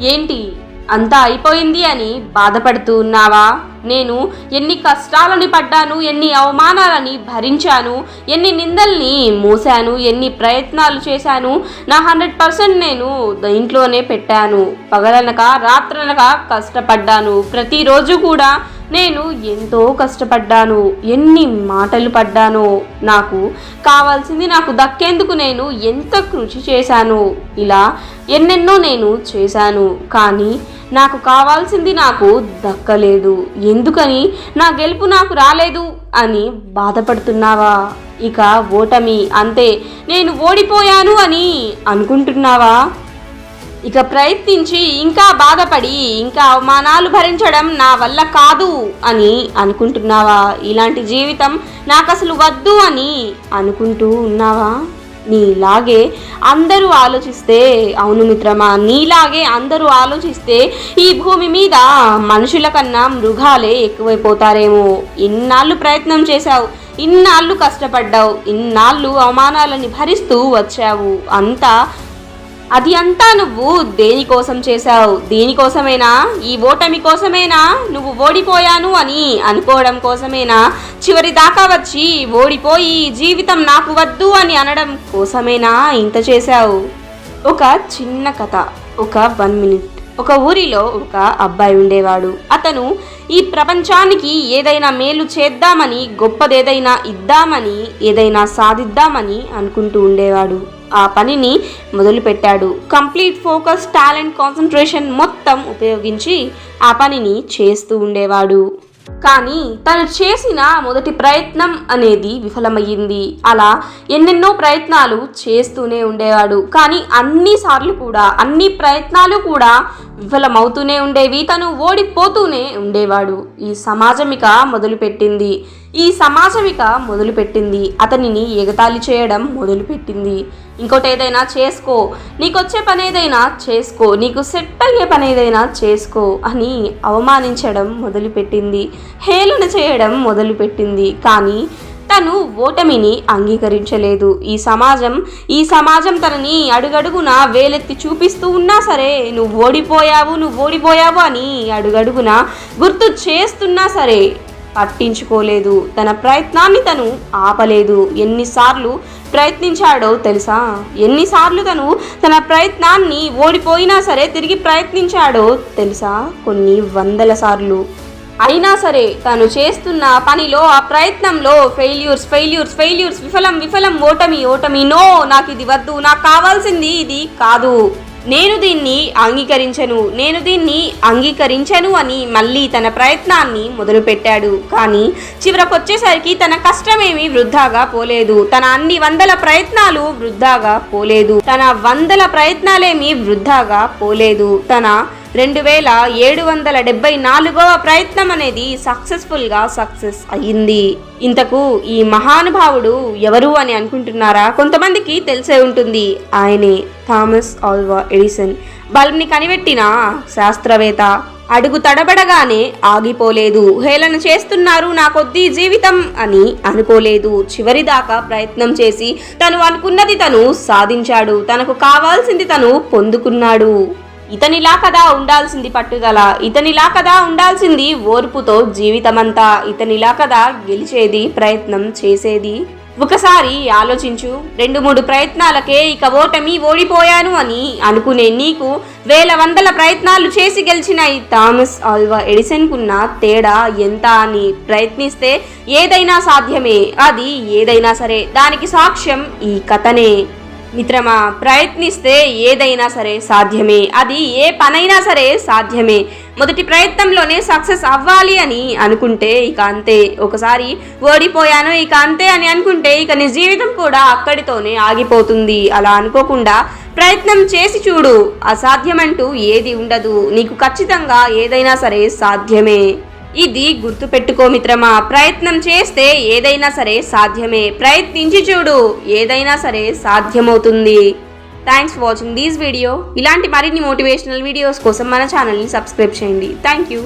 ఏంటి? అంతా అయిపోయింది అని బాధపడుతూ ఉన్నావా? నేను ఎన్ని కష్టాలని పడ్డాను ఎన్ని అవమానాలని భరించాను ఎన్ని నిందల్ని మోసాను ఎన్ని ప్రయత్నాలు చేశాను నా హండ్రెడ్ పర్సెంట్ నేను ఇంట్లోనే పెట్టాను. పగలనక రాత్రనక కష్టపడ్డాను. ప్రతిరోజు కూడా నేను ఎంతో కష్టపడ్డాను ఎన్ని మాటలు పడ్డానో నాకు కావాల్సింది నాకు దక్కేందుకు నేను ఎంత కృషి చేశాను ఇలా ఎన్నెన్నో నేను చేశాను కానీ నాకు కావాల్సింది నాకు దక్కలేదు. ఎందుకని? నా గెలుపు నాకు రాలేదు అని బాధపడుతున్నావా? ఇక ఓటమి అంతే నేను ఓడిపోయాను అని అనుకుంటున్నావా? ఇక ప్రయత్నించి ఇంకా బాధపడి ఇంకా అవమానాలు భరించడం నా వల్ల కాదు అని అనుకుంటున్నావా? ఇలాంటి జీవితం నాకు అసలు వద్దు అని అనుకుంటూ ఉన్నావా? నీలాగే అందరూ ఆలోచిస్తే అవును మిత్రమా నీలాగే అందరూ ఆలోచిస్తే ఈ భూమి మీద మనుషుల కన్నా మృగాలే ఎక్కువైపోతారేమో. ఇన్నాళ్ళు ప్రయత్నం చేశావు ఇన్నాళ్ళు కష్టపడ్డావు ఇన్నాళ్ళు అవమానాలని భరిస్తూ వచ్చావు. అంతా అది అంతా నువ్వు దేనికోసం చేశావు? దీనికోసమేనా? ఈ ఓటమి కోసమేనా? నువ్వు ఓడిపోయాను అని అనుకోవడం కోసమేనా? చివరి దాకా వచ్చి ఓడిపోయి జీవితం నాకు వద్దు అని అనడం కోసమేనా ఇంత చేశావు? ఒక చిన్న కథ ఒక వన్ మినిట్. ఒక ఊరిలో ఒక అబ్బాయి ఉండేవాడు. అతను ఈ ప్రపంచానికి ఏదైనా మేలు చేద్దామని గొప్పదేదైనా ఇద్దామని ఏదైనా సాధిద్దామని అనుకుంటూ ఉండేవాడు. ఆ పనిని మొదలుపెట్టాడు. కంప్లీట్ ఫోకస్ టాలెంట్ కాన్సన్ట్రేషన్ మొత్తం ఉపయోగించి ఆ పనిని చేస్తూ ఉండేవాడు. కానీ తను చేసిన మొదటి ప్రయత్నం అనేది విఫలమయ్యింది. అలా ఎన్నెన్నో ప్రయత్నాలు చేస్తూనే ఉండేవాడు. కానీ అన్నిసార్లు కూడా అన్ని ప్రయత్నాలు కూడా విఫలమవుతూనే ఉండేవి తను ఓడిపోతూనే ఉండేవాడు. ఈ సమాజమిక మొదలుపెట్టింది. ఈ సమాజమిక మొదలుపెట్టింది. అతనిని ఎగతాళి చేయడం మొదలుపెట్టింది. ఇంకోటి ఏదైనా చేసుకో. నీకొచ్చే పని ఏదైనా చేసుకో. నీకు సెట్ అయ్యే పని ఏదైనా చేసుకో అని అవమానించడం మొదలుపెట్టింది. హేళన చేయడం మొదలుపెట్టింది. కానీ తను ఓటమిని అంగీకరించలేదు. ఈ సమాజం ఈ సమాజం తనని అడుగడుగున వేలెత్తి చూపిస్తూ ఉన్నా సరే నువ్వు ఓడిపోయావు నువ్వు ఓడిపోయావు అని అడుగడుగున గుర్తు చేస్తున్నా సరే పట్టించుకోలేదు. తన ప్రయత్నాన్ని తను ఆపలేదు. ఎన్నిసార్లు ప్రయత్నించాడో తెలుసా? ఎన్నిసార్లు తను తన ప్రయత్నాన్ని ఓడిపోయినా సరే తిరిగి ప్రయత్నించాడో తెలుసా? కొన్ని వందల సార్లు. అయినా సరే తను చేస్తున్న పనిలో ఆ ప్రయత్నంలో ఫెయిల్యూర్స్ ఫెయిల్యూర్స్ ఫెయిల్యూర్స్ విఫలం విఫలం ఓటమి ఓటమి. నో నాకు ఇది వద్దు నాకు కావాల్సింది ఇది కాదు. నేను దీన్ని అంగీకరించను నేను దీన్ని అంగీకరించను అని మళ్ళీ తన ప్రయత్నాన్ని మొదలుపెట్టాడు. కానీ చివరకొచ్చేసరికి తన కష్టమేమి వృద్ధాగా పోలేదు. తన అన్ని వందల ప్రయత్నాలు వృద్ధాగా పోలేదు. తన వందల ప్రయత్నాలేమి వృద్ధాగా పోలేదు. తన రెండు వేల ఏడు వందల డెబ్బై నాలుగవ ప్రయత్నం అనేది సక్సెస్ఫుల్గా సక్సెస్ అయ్యింది. ఇంతకు ఈ మహానుభావుడు ఎవరు అని అనుకుంటున్నారా? కొంతమందికి తెలిసే ఉంటుంది. ఆయనే థామస్ ఆల్వా ఎడిసన్. బల్బ్ని కనిపెట్టిన శాస్త్రవేత్త. అడుగు తడబడగానే ఆగిపోలేదు. హేళన చేస్తున్నారు నా కొద్ది జీవితం అని అనుకోలేదు. చివరిదాకా ప్రయత్నం చేసి తను అనుకున్నది తను సాధించాడు. తనకు కావాల్సింది తను పొందుకున్నాడు. ఇతనిలా కదా ఉండాల్సింది పట్టుదల ఇతనిలా కదా ఉండాల్సింది ఓర్పుతో జీవితమంతా ఇతనిలా కదా గెలిచేది ప్రయత్నం చేసేది. ఒకసారి ఆలోచించు రెండు మూడు ప్రయత్నాలకే ఇక ఓటమి ఓడిపోయాను అని అనుకునే నీకు వేల వందల ప్రయత్నాలు చేసి గెలిచిన ఈ థామస్ ఆల్వా ఎడిసన్కున్న తేడా ఎంత అని ప్రయత్నిస్తే ఏదైనా సాధ్యమే అది ఏదైనా సరే దానికి సాక్ష్యం ఈ కథనే. మిత్రమా ప్రయత్నిస్తే ఏదైనా సరే సాధ్యమే. అది ఏ పనైనా సరే సాధ్యమే. మొదటి ప్రయత్నంలోనే సక్సెస్ అవ్వాలి అని అనుకుంటే ఇక అంతే. ఒకసారి ఓడిపోయాను ఇక అంతే అని అనుకుంటే ఇక నీ జీవితం కూడా అక్కడితోనే ఆగిపోతుంది. అలా అనుకోకుండా ప్రయత్నం చేసి చూడు. అసాధ్యమంటూ ఏది ఉండదు. నీకు ఖచ్చితంగా ఏదైనా సరే సాధ్యమే. ఇది గుర్తుపెట్టుకో మిత్రమా ప్రయత్నం చేస్తే ఏదైనా సరే సాధ్యమే. ప్రయత్నించి చూడు ఏదైనా సరే సాధ్యమవుతుంది. Thanks for watching these video ఇలాంటి మరిన్ని మోటివేషనల్ వీడియోస్ కోసం మన ఛానల్ని సబ్స్క్రైబ్ చేయండి. Thank you